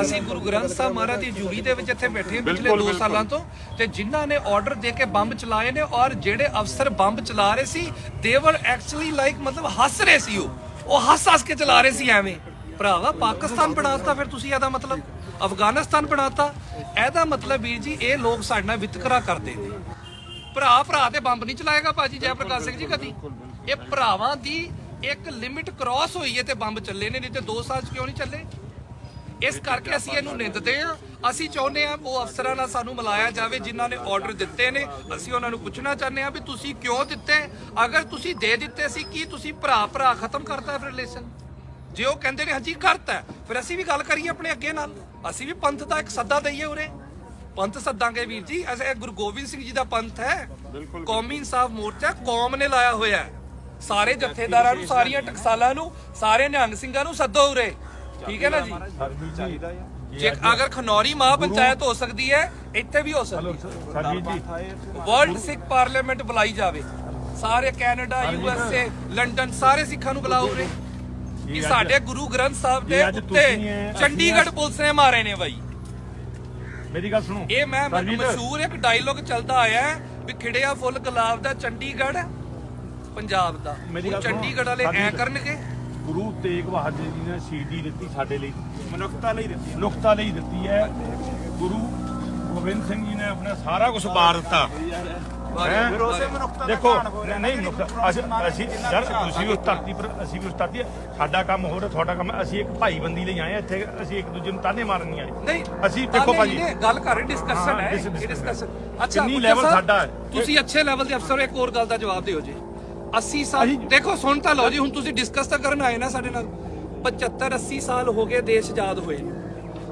ਅਸੀਂ ਗੁਰੂ ਗ੍ਰੰਥ ਸਾਹਿਬ ਮਹਾਰਾਜ ਦੀ ਜੂਰੀ ਦੇ ਵਿੱਚ ਇੱਥੇ ਬੈਠੇ ਹਾਂ ਪਿਛਲੇ 2 ਸਾਲਾਂ ਤੋਂ ਤੇ ਜਿਨ੍ਹਾਂ ਨੇ ਆਰਡਰ ਦੇ ਕੇ ਬੰਬ ਚਲਾਏ ਨੇ ਔਰ ਜਿਹੜੇ ਅਫਸਰ ਬੰਬ ਚਲਾ ਰਹੇ ਸੀ ਦੇ ਵਰ ਐਕਚੁਅਲੀ ਲਾਈਕ ਮਤਲਬ ਹੱਸ ਰਹੇ ਸੀ ਉਹ। ਉਹ ਹੱਸ ਹੱਸ ਕੇ ਚਲਾ ਰਹੇ ਸੀ ਐਵੇਂ। ਭਰਾਵਾ ਪਾਕਿਸਤਾਨ ਬਣਾਤਾ ਫਿਰ ਤੁਸੀਂ ਇਹਦਾ ਮਤਲਬ? ਅਫਗਾਨਿਸਤਾਨ ਬਣਾਤਾ ਇਹਦਾ ਮਤਲਬ ਵੀਰ ਜੀ ਇਹ ਲੋਕ ਸਾਡੇ ਨਾਲ ਵਿਤਕਰਾ ਕਰਦੇ ਨੇ। ਭਰਾ ਭਰਾ ਤੇ ਬੰਬ ਨਹੀਂ ਚਲਾਏਗਾ ਭਾਜੀ ਜੈ ਪ੍ਰਕਾਸ਼ ਸਿੰਘ ਜੀ ਕਦੀ? ਇਹ ਭਰਾਵਾਂ ਦੀ ਇੱਕ ਲਿਮਿਟ ਕ੍ਰਾਸ ਹੋਈ ਹੈ ਤੇ ਬੰਬ ਚੱਲੇ ਨੇ ਨਹੀਂ ਤੇ 2 ਸਾਲ ਚ ਕਿਉਂ ਨਹੀਂ ਚੱਲੇ? ਇਸ ਕਰਕੇ ਅਸੀਂ ਇਹਨੂੰ ਨਿੰਦਦੇ ਆ ਅਸੀਂ ਚਾਹੁੰਦੇ ਆ ਉਹ ਅਫਸਰਾਂ ਨਾਲ ਸਾਨੂੰ ਮਿਲਾਇਆ ਜਾਵੇ ਜਿਨ੍ਹਾਂ ਨੇ ਆਰਡਰ ਦਿੱਤੇ ਨੇ। ਅਸੀਂ ਉਹਨਾਂ ਨੂੰ ਪੁੱਛਣਾ ਚਾਹੁੰਦੇ ਆ ਵੀ ਤੁਸੀਂ ਕਿਉਂ ਦਿੱਤੇ? ਅਗਰ ਤੁਸੀਂ ਦੇ ਦਿੱਤੇ ਸੀ ਕੀ ਤੁਸੀਂ ਭਰਾ ਭਰਾ ਖਤਮ ਕਰਤਾ ਫਿਰ ਰਿਲੇਸ਼ਨ ਜੇ ਉਹ ਕਹਿੰਦੇ ਨੇ ਹਾਂਜੀ ਕਰਤਾ ਫਿਰ ਅਸੀਂ ਵੀ ਗੱਲ ਕਰੀਏ ਆਪਣੇ ਅੱਗੇ ਨਾਲ। ਅਸੀਂ ਵੀ ਪੰਥ ਦਾ ਇੱਕ ਸੱਦਾ ਦਈਏ ਉਰੇ। ਪੰਥ ਸੱਦਾਂਗੇ ਵੀਰ ਜੀ। ਐਸੇ ਇਹ ਗੁਰੂ ਗੋਬਿੰਦ ਸਿੰਘ ਜੀ ਦਾ ਪੰਥ ਹੈ। ਕੌਮੀ ਇਨਸਾਫ ਮੋਰਚਾ ਕੌਮ ਨੇ ਲਾਇਆ ਹੋਇਆ ਹੈ। ਸਾਰੇ ਜਥੇਦਾਰਾਂ ਨੂੰ ਸਾਰੀਆਂ ਟਕਸਾਲਾਂ ਨੂੰ ਸਾਰੇ ਨਿਹੰਗ ਸਿੰਘਾਂ ਨੂੰ ਸੱਦੋ ਉਰੇ। ਠੀਕ ਹੈ ਨਾ ਜੀ? ਜੇ ਅਗਰ ਖਨੌਰੀ ਮਹਾ ਪੰਚਾਇਤ ਹੋ ਸਕਦੀ ਹੈ ਇੱਥੇ ਵੀ ਹੋ ਸਕਦੀ ਹੈ। ਸਰਜੀਤ ਜੀ। ਵਰਲਡ ਸਿੱਖ ਪਾਰਲੀਮੈਂਟ ਬੁਲਾਈ ਜਾਵੇ। ਸਾਰੇ Canada U S A London ਸਾਰੇ ਸਿੱਖਾਂ ਨੂੰ ਬੁਲਾਓ ਉਰੇ। ਕਿ ਸਾਡੇ ਗੁਰੂ ਗ੍ਰੰਥ ਸਾਹਿਬ ਦੇ ਅੱਜ ਉੱਤੇ ਤੁਸੀਂ ਇਹ- ਅਸੀਂ ਚੰਡੀਗੜ੍ਹ ਪੁਲਿਸ ਨੇ ਮਾਰੇ ਨੇ ਬਾਈ। ਮੇਰੀ ਗੱਲ ਸੁਣੋ। ਇਹ ਮੈਂ ਮੈਨੂੰ ਸਰਜੀਤ, ਮਸ਼ਹੂਰ ਇੱਕ ਡਾਇਲੋਗ ਚੱਲਦਾ ਆਇਆ ਹੈ ਵੀ ਖਿੜਿਆ ਫੁੱਲ ਗੁਲਾਬ ਦਾ ਚੰਡੀਗੜ੍ਹ ਪੰਜਾਬ ਦਾ। ਮੇਰੀ ਉਹ ਗੱਲ ਸੁਣੋ, ਚੰਡੀਗੜ੍ਹ ਵਾਲੇ ਐ ਸਰਜੀਤ। ਕਰਨਗੇ। ਗੁਰੂ ਤੇਗ ਬਹਾਦਰ ਜੀ ਨੇ ਸ਼ਹੀਦੀ ਦਿੱਤੀ ਸਾਡੇ ਲਈ। ਮਨੁੱਖਤਾ ਲਈ ਦਿੱਤੀ ਨੁਕਤਾ ਲਈ ਦਿੱਤੀ ਹੈ। ਗੁਰੂ ਗੋਬਿੰਦ ਸਿੰਘ ਜੀ ਨੇ ਆਪਣਾ ਸਾਰਾ ਕੁਝ ਬਾਰ ਦਿੱਤਾ? ਦੇਖੋ ਨਹੀਂ, ਅਸੀਂ ਯਾਰ ਤੁਸੀਂ ਉਸ ਧਰਤੀ ਪਰ ਅਸੀਂ ਵੀ ਉਸ ਧਰਤੀ ਸਾਡਾ ਕੰਮ ਹੋਰ ਤੁਹਾਡਾ ਕੰਮ। ਅਸੀਂ ਇੱਕ ਭਾਈਬੰਦੀ ਲਈ ਆਏ ਇੱਥੇ ਅਸੀਂ ਇੱਕ ਦੂਜੇ ਨੂੰ ਤਾਨੇ ਮਾਰਨ ਨਹੀਂ ਆਏ। ਨਹੀਂ ਅਸੀਂ ਦੇਖੋ ਭਾਜੀ। ਗੱਲ ਕਰ ਰਹੇ ਡਿਸਕਸ਼ਨ ਹਾਂ, ਡਿਸਕਸ਼ਨ ਅੱਛਾ ਕਿੰਨੀ ਸਾਹਿਬ, ਸਾਡਾ ਹੈ? ਤੁਸੀਂ ਅੱਛੇ ਲੈਵਲ ਦੇ ਅਫਸਰ ਹੋ, ਇੱਕ ਹੋਰ ਗੱਲ ਦਾ ਜਵਾਬ ਦਿਓ ਜੀ। 80 ਸਾਲ ਅਸੀਂ- ਦੇਖੋ ਸੁਣ ਤਾਂ ਲਓ ਜੀ ਹੁਣ ਤੁਸੀਂ ਡਿਸਕਸ ਤਾਂ ਕਰਨ ਆਏ ਨਾ ਸਾਡੇ ਨਾਲ। 75 80 ਸਾਲ ਹੋ ਗਏ ਦੇਸ਼ ਆਜ਼ਾਦ ਹੋਏ ਨੂੰ।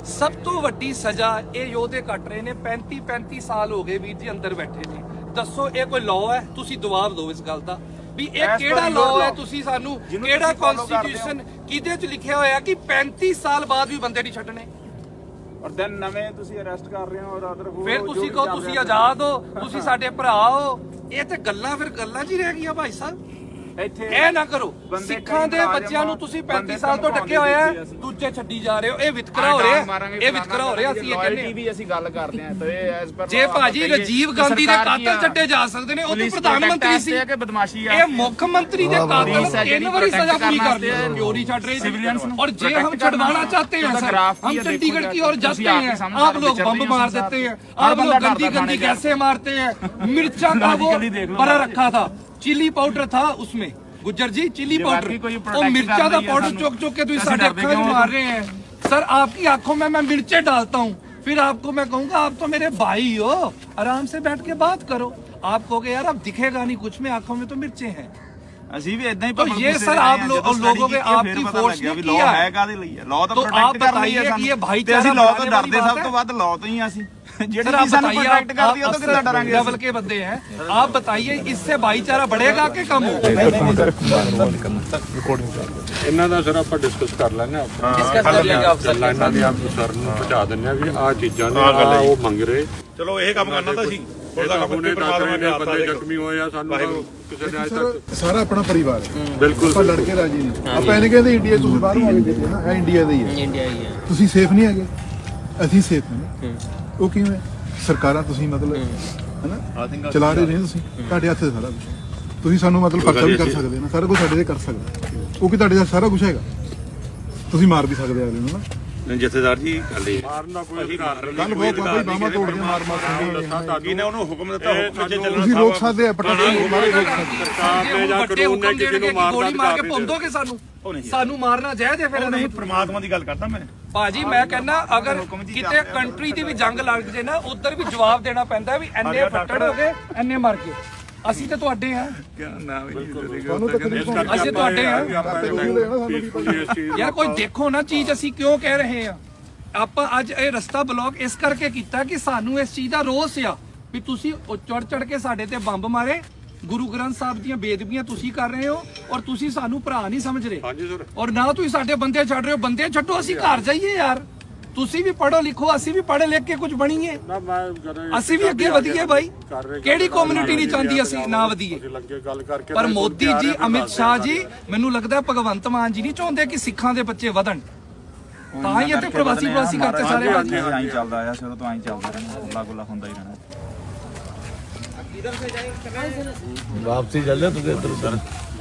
ਸਭ ਤੋਂ ਵੱਡੀ ਸਜ਼ਾ ਇਹ ਯੋਧੇ ਕੱਟ ਰਹੇ ਨੇ। 35 35 ਸਾਲ ਹੋ ਗਏ ਵੀਰ ਜੀ ਅੰਦਰ ਬੈਠੇ ਨੇ। ਦੱਸੋ ਇਹ ਕੋਈ ਲਾਅ ਹੈ? ਤੁਸੀਂ ਜਵਾਬ ਦਿਓ ਇਸ ਗੱਲ ਦਾ। ਵੀ ਇਹ ਕਿਹੜਾ ਲਾਅ ਹੈ ਤੁਸੀਂ ਸਾਨੂੰ? ਕਿਹੜਾ ਕਨਸਟੀਟਿਊਸ਼ਨ ਕਿਹਦੇ ਚ ਲਿਖਿਆ ਹੋਇਆ ਕਿ 35 ਸਾਲ ਬਾਅਦ ਵੀ ਬੰਦੇ ਨਹੀਂ ਛੱਡਣੇ? ਔਰ ਦੈਨ ਨਵੇਂ ਤੁਸੀਂ ਅਰੈਸਟ ਕਰ ਰਹੇ ਹੋ ਔਰ ਅਦਰ ਫਿਰ ਤੁਸੀਂ ਕਹੋ ਤੁਸੀਂ ਆਜ਼ਾਦ ਹੋ। ਤੁਸੀਂ ਸਾਡੇ ਭਰਾ ਹੋ। ਇਹ ਤੇ ਗੱਲਾਂ ਫਿਰ ਗੱਲਾਂ 'ਚ ਹੀ ਰਹਿ ਗਈਆਂ ਭਾਈ ਸਾਹਿਬ। ਇੱਥੇ ਇਹ ਨਾ ਕਰੋ ਬੰਦੇ ਸਿੱਖਾਂ ਕਈ ਦੇ ਮੁਲਾਜ਼ਮ ਬੱਚਿਆਂ ਨੂੰ ਤੁਸੀਂ 35 ਬੰਦੇ ਸਾਲ ਤੋਂ ਡੱਕੇ ਹੋਇਆ ਹੈ, ਦੇਖੇ ਅਸੀਂ। ਦੂਜੇ ਛੱਡੀ ਜਾ ਰਹੇ ਹੋ ਇਹ ਵਿਤਕਰਾ ਹੋ ਰਿਹਾ ਇਹ ਵਿਤਕਰਾ ਹੋ ਰਿਹਾ ਅਸੀਂ ਇਹ ਕਹਿੰਦੇ ਹਾਂ। ਵੀ ਅਸੀਂ ਗੱਲ ਕਰਦੇ ਹਾਂ ਤੇ ਐਸ ਪਰ ਜੇ ਭਾਜੀ ਰਾਜੀਵ ਗਾਂਧੀ ਦੇ ਕਾਤਲ ਛੱਡੇ ਜਾ ਸਕਦੇ ਨੇ ਉਹ ਤਾਂ ਪ੍ਰਧਾਨ ਮੰਤਰੀ ਸੀ ਕਿ ਬਦਮਾਸ਼ੀ ਆ ਇਹ ਮੁੱਖ ਮੰਤਰੀ ਦੇ ਕਾਤਲ ਪੁਲਿਸ ਹੈ ਜਿਹੜੀ ਤਿੰਨ ਵਾਰੀ ਸਜ਼ਾ protect ਪੂਰੀ ਕਰਨ ਕਰ ਲਈ ਵਾਸਤੇ ਕਿਉਂ ਨਹੀਂ ਛੱਡ ਰਹੇ civilians ਨੂੰ और जे हम protect छुड़वाना करना चाहते हैं उसका सर graph हम ही है, चंडीगढ़ देखो की ओर जरा, जाते ਤੁਸੀਂ ਆਪ हैं के सामने आप लोग चल बम रही है मार उसके देते हैं साथ। हर आप लोग बंदा गंदी डरता गंदी थाने जा। कैसे मारते हैं मिर्चा का वो गाली देख लो। भरा रखा था चिली पाउडर था उसमें गुज्जर जी चिली ये पाउडर बाकी कोई वो protect मिर्चा कर का रही है पाउडर सानू। चौक चौक के तुम ऐसे साढ़े डरते अक्खा क्यों हो मार तुम? रहे हैं सर आपकी आंखों में मैं मिर्चे डालता हूँ फिर आपको मैं कहूंगा आप तो मेरे भाई हो आराम से बैठ के बात करो आप कहोगे यार अब दिखेगा नहीं कुछ में आंखों में तो मिर्चे हैं ਅਸੀਂ ਵੀ ਇਦਾਂ ਹੀ तो ये सर आप लोग लोगों के आपकी फोर्स ने ਵੀ किया ਲਾਅ है ਹੈ ਕਾਦੇ ਲਈ ਹੈ ਲਾਅ ਤਾਂ तो आप ਪ੍ਰੋਟੈਕਟ ਕਰ ਲਈ बताइए ਹੈ कि ये ਸਾਨੂੰ भाईचारा ਤੇ ਅਸੀਂ ਲਾਅ ਤੋਂ बढ़ाने वाली ਡਰਦੇ बात ਸਭ है? ਤੋਂ ਵੱਧ ਲਾਅ ਤੋਂ ਹੀ ਹਾਂ ਅਸੀਂ ਜਿਹੜੀ सर आप ਚੀਜ਼ ਸਾਨੂੰ बताइए ਪ੍ਰੋਟੈਕਟ आप, ਕਰਦੀ आप ਉਹ ਤਾਂ ਕਿੱਦਾਂ अफसर ਡਰਾਂਗੇ लेवल के बंदे हैं आप बताइए इससे भाईचारा बढ़ेगा कि कम होगा ਇਹਨਾਂ ਦਾ ਸਰ ਆਪਾਂ ਡਿਸਕਸ ਕਰ ਲੈਣੇ ਆਪਾਂ डिस्कस कर लेंगे अफसर के ਲਾਈਨਾਂ साथ। ਦੀ ਆਪ ਸਰ ਨੂੰ ਪਹੁੰਚਾ ਦਿੰਦੇ ਆ ਵੀ ਆਹ ਚੀਜ਼ਾਂ ਨੇ ਆਹ ਗੱਲ ਆਹ ਹੈ ਉਹ ਮੰਗ ਰਹੇ ਚਲੋ ਇਹ ਕੰਮ ਕਰਨਾ ਤਾਂ ਸੀ ਇਹ ਤਾਂ ਹੁਣੇ ਦੱਸ ਪਰਮਾਤਮਾ ਰਹੇ ਨੇ ਨੇ ਆਤਾ ਬੰਦੇ ਦੇਖੋ ਜ਼ਖਮੀ ਹੋਏ ਆ ਸਾਨੂੰ ਤਾਂ ਵਾਹਿਗੁਰੂ। ਕਿਸੇ ਨੇ ਅਜੇ ਤੱਕ ਸਾਰਾ ਆਪਣਾ ਪਰਿਵਾਰ ਹੈ ਬਿਲਕੁਲ ਆਪਾਂ ਲੜ ਕੇ ਰਾਜੀ ਨਹੀਂ ਆਪਾਂ ਇਹਨੇ ਕਹਿੰਦੇ ਇੰਡੀਆ ਤੁਸੀਂ ਬਾਹਰੋਂ ਆ ਕੇ ਦੇਖੇ ਨਾ ਇਹ ਇੰਡੀਆ ਦਾ ਹੀ ਹੈ ਇੰਡੀਆ ਹੀ ਹੈ ਤੁਸੀਂ ਸੇਫ ਨਹੀਂ ਹੈਗੇ ਅਸੀਂ ਸੇਫ ਹਾਂ ਉਹ ਕਿਵੇਂ ਸਰਕਾਰਾਂ ਤੁਸੀਂ ਮਤਲਬ ਹੈਨਾ? ਚਲਾ ਰਹੇ ਨੇ ਤੁਸੀਂ। ਤੁਹਾਡੇ ਹੱਥ 'ਚ ਸਾਰਾ ਕੁਝ ਤੁਸੀਂ ਸਾਨੂੰ ਮਤਲਬ ਪਰਚਾ ਵੀ ਕਰ ਸਕਦੇ ਨਾ ਸਾਰਾ ਕੁਝ ਸਾਡੇ ਤੇ ਕਰ ਸਕਦੇ ਉਹ ਕਿ ਤੁਹਾਡੇ ਹੱਥ ਸਾਰਾ ਕੁਝ ਹੈਗਾ? ਤੁਸੀਂ ਮਾਰ ਵੀ ਸਕਦੇ ਅਗਲੇ ਨੂੰ ਨਾ। ਜਥੇਦਾਰ ਜੀ ਗੱਲ ਇਹ ਮਾਰਨ ਦਾ ਕੋਈ ਅਧਿਕਾਰ ਨਹੀਂ। ਕੱਲ ਬਹੁਤ ਬਾਬਾ ਬਾਮਾ ਤੋੜ ਕੇ ਮਾਰ ਮਾਰ ਕੇ ਕੀ ਨੇ ਉਹਨੂੰ ਹੁਕਮ ਦਿੱਤਾ ਹੁਕਮ ਵਿੱਚ ਚੱਲਣਾ ਤੁਸੀਂ ਰੋਕ ਸਕਦੇ ਆ ਪਟਾਕੇ ਮਾਰੇ ਰੋਕ ਸਕਦੇ ਸਰਕਾਰ ਨੇ ਜਾਂ ਕਾਨੂੰਨ ਨੇ ਕਿਸੇ ਨੂੰ ਕਿ ਗੋਲੀ ਮਾਰ ਕੇ ਪੁੰਦੋਗੇ ਸਾਨੂੰ? ਉਹ ਨਹੀਂ। ਸਾਨੂੰ ਮਾਰਨਾ ਹੈ ਫਿਰ ਨਹੀਂ ਪ੍ਰਮਾਤਮਾ ਦੀ ਗੱਲ ਕਰਦਾ ਮੈਂ। ਭਾਜੀ ਮੈਂ ਕਹਿੰਦਾ ਅਗਰ ਕਿਤੇ ਕੰਟਰੀ ਦੀ ਵੀ ਜੰਗ ਲੱਗ ਜੇ ਨਾ ਉਧਰ ਵੀ ਜਵਾਬ ਦੇਣਾ ਪੈਂਦਾ ਵੀ ਐਨੇ ਫੱਟੜ ਹੋ ਗਏ ਐਨੇ ਮਰ ਗਏ। ਅਸੀਂ ਤੇ ਤੁਹਾਡੇ ਆ ਅਸੀਂ ਤੁਹਾਡੇ ਆ ਯਾਰ ਕੋਈ ਦੇਖੋ ਨਾ ਚੀਜ਼ ਅਸੀਂ ਕਿਉਂ ਕਹਿ ਰਹੇ ਆ ਆਪਾਂ ਅੱਜ ਇਹ ਰਸਤਾ ਬਲੌਕ ਇਸ ਕਰਕੇ ਕੀਤਾ ਕਿ ਸਾਨੂੰ ਇਸ ਚੀਜ਼ ਦਾ ਰੋਸ ਆ ਵੀ ਤੁਸੀਂ ਚੜ ਚੜ ਕੇ ਸਾਡੇ ਤੇ ਬੰਬ ਮਾਰੇ ਗੁਰੂ ਗ੍ਰੰਥ ਸਾਹਿਬ ਦੀਆਂ ਬੇਦਬੀਆਂ ਤੁਸੀਂ ਕਰ ਰਹੇ ਹੋ ਔਰ ਤੁਸੀਂ ਸਾਨੂੰ ਭਰਾ ਨਹੀਂ ਸਮਝ ਰਹੇ। ਹਾਂਜੀ ਸਰ। ਔਰ ਨਾ ਤੁਸੀਂ ਸਾਡੇ ਬੰਦੇ ਛੱਡ ਰਹੇ ਹੋ। ਬੰਦੇ ਛੱਡੋ ਅਸੀਂ ਘਰ ਜਾਈਏ ਯਾਰ। ਤੁਸੀਂ ਵੀ ਪੜ੍ਹੋ ਲਿਖੋ ਅਸੀਂ ਵੀ ਪੜ੍ਹ ਲਿਖ ਕੇ ਕੁਝ ਬਣੀਏ। ਨਾ ਮੈਂ ਜਦੋਂ ਅਸੀਂ ਵੀ ਅੱਗੇ ਵਧੀਏ ਬਾਈ। ਕਿਹੜੀ ਕਮਿਊਨਿਟੀ ਨਹੀਂ ਚਾਹੁੰਦੀ ਅਸੀਂ ਨਾ ਵਧੀਏ। ਅਸੀਂ ਲੱਗੇ ਗੱਲ ਕਰਕੇ ਪਰ ਮੋਦੀ ਜੀ ਅਮਿਤ ਸ਼ਾਹ ਜੀ ਮੈਨੂੰ ਲੱਗਦਾ ਭਗਵੰਤ ਮਾਨ ਜੀ ਨਹੀਂ ਚਾਹੁੰਦੇ ਕਿ ਸਿੱਖਾਂ ਦੇ ਬੱਚੇ ਵਧਣ। ਤਾਂ ਹੀ ਇੱਥੇ ਪ੍ਰਵਾਸੀ ਪ੍ਰਵਾਸੀ ਕਰਤੇ ਸਾਰੇ ਆਈ ਚੱਲਦਾ ਆ ਸ਼ੁਰੂ ਤੋਂ ਆਈ ਚੱਲਦਾ ਰਹਿਣਾ ਗੁੱਲਾ ਗੁੱਲਾ ਹੁੰਦਾ ਹੀ ਰਹਿਣਾ। ਵਾਪਸੀ ਚੱਲਿਆ ਤੁਸੀਂ ਇੱਧਰ ਉੱਧਰ। ਫਿਰ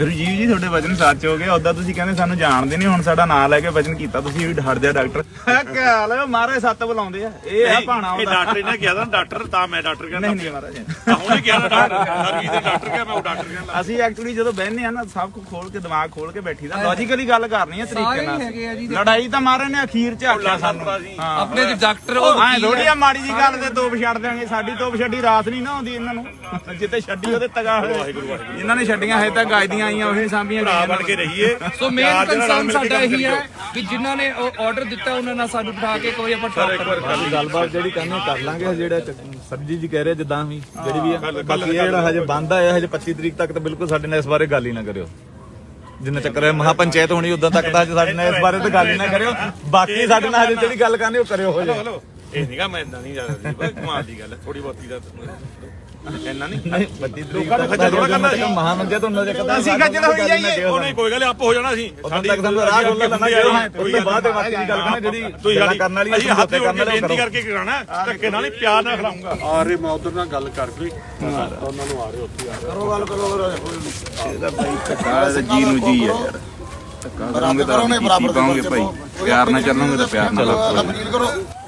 ਜੀ ਜੀ ਤੁਹਾਡੇ ਵਜਨ ਸੱਚ ਹੋ ਗਏ। ਉਦਾਂ ਤੁਸੀਂ ਕਹਿੰਦੇ ਸਾਨੂੰ ਜਾਣਦੇ ਨਹੀਂ ਹੁਣ ਸਾਡਾ ਨਾਂ ਲੈ ਕੇ ਵਜਨ ਕੀਤਾ ਤੁਸੀਂ ਵੀ ਹਟ ਜਾ ਡਾਕਟਰ। ਕੀ ਹਾਲ ਹੈ ਮਾਰੇ ਸੱਤ ਬੁਲਾਉਂਦੇ ਆ। ਇਹ ਆ ਭਾਣਾ ਇਹ ਉਹਦਾ। ਡਾਕਟਰ ਇਹਨੇ ਕਿਹਾ ਤਾਂ ਡਾਕਟਰ ਤਾਂ ਮੈਂ ਡਾਕਟਰ ਕਹਿੰਦਾ। ਨਹੀਂ ਨਹੀਂ ਮਹਾਰਾਜ। ਹੁਣੇ ਕਿਹਾ ਨਾ ਡਾਕਟਰ ਸਰਗੀ ਦੇ ਡਾਕਟਰ ਕਿਹਾ ਮੈਂ ਉਹ ਡਾਕਟਰ ਕਹਿੰਦਾ। ਅਸੀਂ ਐਕਚੁਅਲੀ ਜਦੋਂ ਬਹਿੰਦੇ ਆ ਨਾ ਸਭ ਕੁਝ ਖੋਲ ਕੇ ਦਿਮਾਗ ਖੋਲ ਕੇ ਬੈਠੀ ਦਾ। ਲੌਜੀਕਲੀ ਗੱਲ ਕਰਨੀ ਹੈ ਤਰੀਕੇ ਨਾਲ। ਹੈਗੇ ਆ ਜੀ। ਲੜਾਈ ਤਾਂ ਮਾਰੇ ਨੇ ਅਖੀਰ ਚ ਆਖਿਆ ਸਾਨੂੰ। ਹਾਂ। ਆਪਣੇ ਦੇ ਡਾਕਟਰ ਉਹ ਹਾਂ ਥੋੜੀ ਆ? ਮਾੜੀ ਜੀ ਗੱਲ ਤੇ ਤੋਪ ਛੱਡ ਦਿਆਂਗੇ। ਸਾਡੀ ਤੋਪ ਛੱਡੀ ਰਾਤ ਨਹੀਂ ਨਾ ਆਉਂਦੀ ਇਹਨਾਂ ਨੂੰ। ਜਿੱਤੇ ਛੱਡੀ ਉਹਦੇ ਇਹਨਾਂ ਨੇ ਛੱਡੀਆਂ ਹਜੇ ਤੱਕ ਗੱਜਦੀਆਂ ਆਈਆਂ ਉਹੀ ਸਾਂਭੀਆਂ ਭਰਾ ਗਈਆਂ। ਬਣ ਕੇ ਰਹੀਏ। ਸੋ ਮੇਨ ਕੰਸਰਨ ਸਾਡਾ ਇਹੀ ਹੈ। ਵੀ ਜਿਨ੍ਹਾਂ ਨੇ ਉਹ ਆਰਡਰ ਦਿੱਤਾ ਉਹਨਾਂ ਨਾਲ ਸਾਨੂੰ ਬਿਠਾ ਕੇ ਇੱਕ ਵਾਰੀ ਆਪਾਂ ਟਾਕ ਕਰਾਂਗੇ ਗੱਲਬਾਤ ਜਿਹੜੀ ਕਰਨੀ ਕਰ ਲਾਂਗੇ ਜਿਹੜਾ ਸਰਜੀ ਜੀ ਕਹਿ ਰਹੇ ਜਿੱਦਾਂ ਵੀ ਜਿਹੜੀ ਵੀ ਆ। ਬਾਕੀ ਇਹ ਜਿਹੜਾ ਹਜੇ ਬੰਦ ਆਇਆ ਹਜੇ 25 ਤਰੀਕ ਤੱਕ ਤਾਂ ਬਿਲਕੁਲ ਸਾਡੇ ਨਾਲ ਇਸ ਬਾਰੇ ਗੱਲ ਹੀ ਨਾ ਕਰਿਓ। ਜਿੰਨਾ ਚੱਕਰ ਹੈ ਮਹਾ ਪੰਚਾਇਤ ਹੋਣੀ ਉਦੋਂ ਤੱਕ ਤਾਂ ਸਾਡੇ ਨਾਲ ਇਸ ਬਾਰੇ ਤਾਂ ਗੱਲ ਹੀ ਨਾ ਕਰਿਓ। ਬਾਕੀ ਸਾਡੇ ਨਾਲ ਹਜੇ ਜਿਹੜੀ ਗੱਲ ਕਰਨੀ ਉਹ ਕਰਿਓ ਹੋ ਜਾਏ। ਇਹ ਨਹੀਂਗਾ ਮੈਂ ਇਦਾਂ ਨਹੀਂ ਜਾਂਦਾ ਬਈ ਕਮਾਲ ਦੀ ਗੱਲ ਹੈ ਥੋੜੀ ਬਹੁਤੀ ਦਾ ਇੰਨਾ ਨਹੀਂ ਨਹੀਂ 25 ਤਰੀਕ ਤੱਕ ਤਾਂ ਜਦੋਂ ਤੱਕ ਮਹਾ ਮੰਜੇ ਤੋਂ ਉਹਨਾਂ ਦੇ ਕਦਾਂ ਅਸੀਂ ਖੱਜਲ ਹੋਈ ਜਾਈਏ। ਉਹ ਨਹੀਂ ਕੋਈ ਗੱਲ ਨੀ, ਆਪ ਹੋ ਜਾਣਾ ਸੀ ਉਦੋਂ ਤੱਕ ਸਾਨੂੰ ਰਾਹ ਖੋਲ੍ਹ ਲੈਣਾ ਜਦੋਂ ਉਸ ਤੋਂ ਬਾਅਦ ਇਹ ਬਾਕੀ ਦੀ ਗੱਲ ਕਰਨੀ ਜਿਹੜੀ ਤੁਸੀਂ ਗੱਲਾਂ ਕਰਨ ਵਾਲੀ ਅਸੀਂ ਹੱਥ ਜੋੜ ਕੇ ਵਾਲੀ ਬੇਨਤੀ ਕਰਕੇ ਕਰਾਣਾ ਧੱਕੇ ਨਾਲ ਨਹੀਂ ਪਿਆਰ ਨਾਲ ਖਿਲਾਉਂਗਾ ਆ ਰਹੇ ਮੈਂ ਉਧਰ ਨਾਲ ਗੱਲ ਕਰਕੇ ਉਹਨਾਂ ਨੂੰ ਆ ਰਹੇ ਉੱਥੇ ਆ ਰਹੇ। ਜੀ। ਨੂੰ ਜੀ ਹੈ ਯਾਰ। ਧੱਕਾ ਕਰੋਗੇ ਤਾਂ ਕੀਤੀ ਪਾਉਂਗੇ ਭਾਈ। ਪਿਆਰ ਨਾਲ ਚੱਲੋਗੇ ਤਾਂ ਪਿਆਰ ਨਾਲ ਲੱਗੋ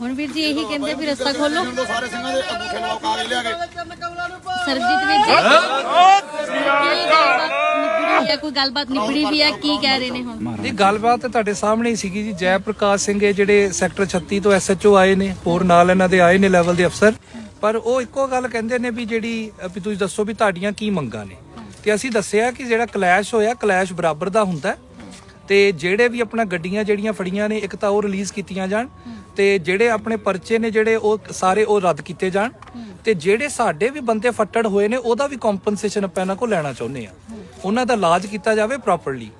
ਹੁਣ ਵੀਰ ਜੀ ਇਹੀ ਕਹਿੰਦੇ ਵੀ ਰਸਤਾ ਖੋਲੋ। ਸਾਰੇ ਸਿੰਘਾਂ ਦੇ ਅੰਗੂਠੇ ਲਵਾ ਕਾਗਜ਼ ਲਿਆ ਕੇ। ਸਰਬਜੀਤ ਵੀਰ ਜੀ। ਕੀ ਗੱਲਬਾਤ ਨਿਬੜੀ ਹੈ ਕੋਈ ਗੱਲਬਾਤ ਨਿਬੜੀ ਵੀ ਹੈ ਕੀ ਕਹਿ ਰਹੇ ਨੇ ਹੁਣ? ਇਹ ਗੱਲਬਾਤ ਤਾਂ ਤੁਹਾਡੇ ਸਾਹਮਣੇ ਹੀ ਸੀਗੀ ਜੀ। ਜੈ ਪ੍ਰਕਾਸ਼ ਸਿੰਘ ਇਹ ਜਿਹੜੇ ਸੈਕਟਰ 36 ਤੋਂ ਐਸਐਚਓ ਆਏ ਨੇ ਹੋਰ ਨਾਲ ਇਹਨਾਂ ਦੇ ਆਏ ਨੇ ਲੈਵਲ ਦੇ ਅਫਸਰ। ਪਰ ਉਹ ਇੱਕੋ ਗੱਲ ਕਹਿੰਦੇ ਨੇ ਵੀ ਜਿਹੜੀ ਵੀ ਤੁਸੀਂ ਦੱਸੋ ਵੀ ਤੁਹਾਡੀਆਂ ਕੀ ਮੰਗਾਂ ਨੇ। ਤੇ ਅਸੀਂ ਦੱਸਿਆ ਕਿ ਜਿਹੜਾ ਕਲੈਸ਼ ਹੋਇਆ ਕਲੈਸ਼ ਬਰਾਬਰ ਦਾ ਹੁੰਦਾ ਤੇ ਜਿਹੜੇ ਵੀ ਆਪਣਾ ਗੱਡੀਆਂ ਜਿਹੜੀਆਂ ਫੜੀਆਂ ਨੇ ਇੱਕ ਤਾਂ ਉਹ ਰਿਲੀਜ਼ ਕੀਤੀਆਂ ਜਾਣ। ਤੇ ਜਿਹੜੇ ਆਪਣੇ ਪਰਚੇ ਨੇ ਜਿਹੜੇ ਉਹ ਸਾਰੇ ਉਹ ਰੱਦ ਕੀਤੇ ਜਾਣ ਤੇ ਜਿਹੜੇ ਸਾਡੇ ਵੀ ਬੰਦੇ ਫੱਟੜ ਹੋਏ ਨੇ, ਉਹਦਾ ਵੀ ਕੰਪਨਸੇਸ਼ਨ ਆਪਾਂ ਇਹਨਾਂ ਕੋਲ ਲੈਣਾ ਚਾਹੁੰਦੇ ਆ ਉਹਨਾਂ ਦਾ ਇਲਾਜ ਕੀਤਾ ਜਾਵੇ ਪ੍ਰੋਪਰਲੀ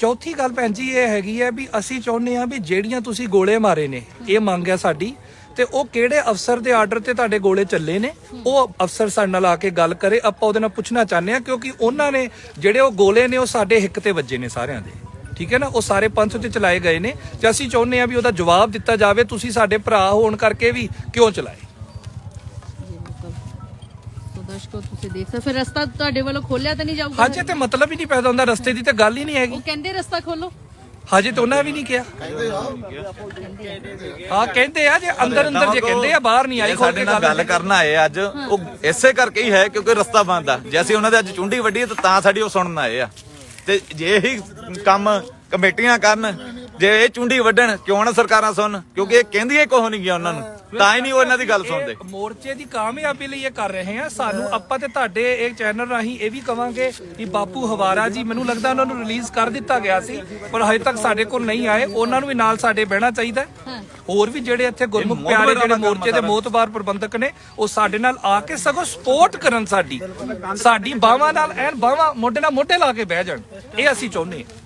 ਚੌਥੀ ਗੱਲ ਭੈਣ ਜੀ ਇਹ ਹੈਗੀ ਹੈ ਵੀ ਅਸੀਂ ਚਾਹੁੰਦੇ ਆ ਵੀ ਜਿਹੜੀਆਂ ਤੁਸੀਂ ਗੋਲੇ ਮਾਰੇ ਨੇ, ਇਹ ਮੰਗ ਹੈ ਸਾਡੀ ਤੇ ਉਹ ਕਿਹੜੇ ਅਫਸਰ ਦੇ ਆਰਡਰ ਤੇ ਤੁਹਾਡੇ ਗੋਲੇ ਚੱਲੇ ਨੇ, ਉਹ ਅਫਸਰ ਸਾਡੇ ਨਾਲ ਆ ਕੇ ਗੱਲ ਕਰੇ, ਆਪਾਂ ਉਹਦੇ ਨਾਲ ਪੁੱਛਣਾ ਚਾਹੁੰਦੇ ਆ ਕਿਉਂਕਿ ਉਹਨਾਂ ਨੇ ਜਿਹੜੇ ਉਹ ਗੋਲੇ ਨੇ, ਉਹ ਸਾਡੇ ਹਿੱਕ ਤੇ ਵੱਜੇ ਨੇ ਸਾਰਿਆਂ ਦੇ। ਠੀਕ ਹੈ ਨਾ? ਉਹ ਸਾਰੇ ਪੰਥ ਤੇ ਚਲਾਏ ਗਏ ਨੇ। ਤੇ ਅਸੀਂ ਚਾਹੁੰਦੇ ਆ ਵੀ ਉਹਦਾ ਜਵਾਬ ਦਿੱਤਾ ਜਾਵੇ। ਤੁਸੀਂ ਸਾਡੇ ਭਰਾ ਹੋਣ ਕਰਕੇ ਵੀ ਕਿਉਂ ਚਲਾਏ? ਦਰਸ਼ਕੋ ਤੁਸੀਂ ਦੇਖ ਸਕਦੇ ਫਿਰ ਰਸਤਾ ਤੁਹਾਡੇ ਵੱਲੋਂ ਖੋਲਿਆ ਤਾਂ ਨਹੀਂ ਜਾਊਗਾ? ਹਜੇ ਤੇ ਮਤਲਬ ਹੀ ਨਹੀਂ ਪੈਦਾ ਹੁੰਦਾ। ਰਸਤੇ ਦੀ ਤੇ ਗੱਲ ਹੀ ਨਹੀਂ ਹੈਗੀ। ਉਹ ਕਹਿੰਦੇ ਰਸਤਾ ਖੋਲੋ ਹਜੇ ਤੇ ਉਹਨਾਂ ਵੀ ਨਹੀਂ ਕਿਹਾ। ਹਾਂ ਕਹਿੰਦੇ ਆ ਜੇ ਅੰਦਰ ਅੰਦਰ ਜੇ ਕਹਿੰਦੇ ਆ ਬਾਹਰ ਨਹੀਂ ਆਈ ਖੋਲ ਸਾਡੇ ਕੇ ਨਾਲ ਗੱਲ ਕਰਨ ਆਏ ਅੱਜ ਉਹ ਇਸੇ ਕਰਕੇ ਹੀ ਹੈ ਕਿਉਂਕਿ ਰਸਤਾ ਬੰਦ ਆ। ਜੇ ਅਸੀਂ ਉਹਨਾਂ ਦੇ ਅੱਜ ਚੁੰਡੀ ਵੱਡੀ ਤਾਂ ਤਾਂ ਸਾਡੀ ਉਹ ਸੁਣਨ ਆਏ ਆ। ਤੇ ਜੇ ਇਹੀ ਕੰਮ ਕਮੇਟੀਆਂ ਕਰਨ ਜੇ ਇਹ ਚੁੰਡੀ ਵੱਢਣ ਕਿਉਂ ਨਾ ਸਰਕਾਰਾਂ ਸੁਣਨ ਕਿਉਂਕਿ ਇਹ ਕਹਿੰਦੀਆਂ ਹੀ ਕੁਛ ਨਹੀਂ ਗਿਆ ਉਹਨਾਂ ਨੂੰ। ਤਾਂ ਹੀ ਨਹੀਂ ਉਹ ਇਹਨਾਂ ਦੀ ਗੱਲ ਸੁਣਦੇ। ਮੋਰਚੇ ਦੀ ਕਾਮਯਾਬੀ ਲਈ ਇਹ ਕਰ ਰਹੇ ਆ। ਸਾਨੂੰ ਆਪਾਂ ਤੇ ਤੁਹਾਡੇ ਇਹ ਚੈਨਲ ਰਾਹੀਂ ਇਹ ਵੀ ਕਵਾਂਗੇ ਕਿ ਬਾਪੂ ਹਵਾਰਾ ਜੀ ਮੈਨੂੰ ਲੱਗਦਾ ਉਹਨਾਂ ਨੂੰ ਰਿਲੀਜ਼ ਕਰ ਦਿੱਤਾ ਗਿਆ ਸੀ ਪਰ ਹਜੇ ਤੱਕ ਸਾਡੇ ਕੋਲ ਨਹੀਂ ਆਏ। ਉਹਨਾਂ ਨੂੰ ਵੀ ਨਾਲ ਸਾਡੇ ਬਹਿਣਾ ਚਾਹੀਦਾ। ਹੋਰ ਵੀ ਜਿਹੜੇ ਇੱਥੇ ਗੁਰਮੁਖ ਪਿਆਰੇ ਜਿਹੜੇ ਮੋਰਚੇ ਦੇ ਮੋਤਬਾਰ ਪ੍ਰਬੰਧਕ ਨੇ ਉਹ ਸਾਡੇ ਨਾਲ ਆ ਕੇ ਸਗੋਂ ਸਪੋਰਟ ਕਰਨ ਸਾਡੀ। ਸਾਡੀ ਬਾਹਾਂ ਨਾਲ ਐਨ ਬਾਹਾਂ ਮੋਢੇ ਨਾਲ ਮੋਢੇ ਲਾ ਕੇ ਬਹਿ ਜਾਣ। ਇਹ ਅਸੀਂ ਚਾਹੁੰਦੇ ਹਾਂ।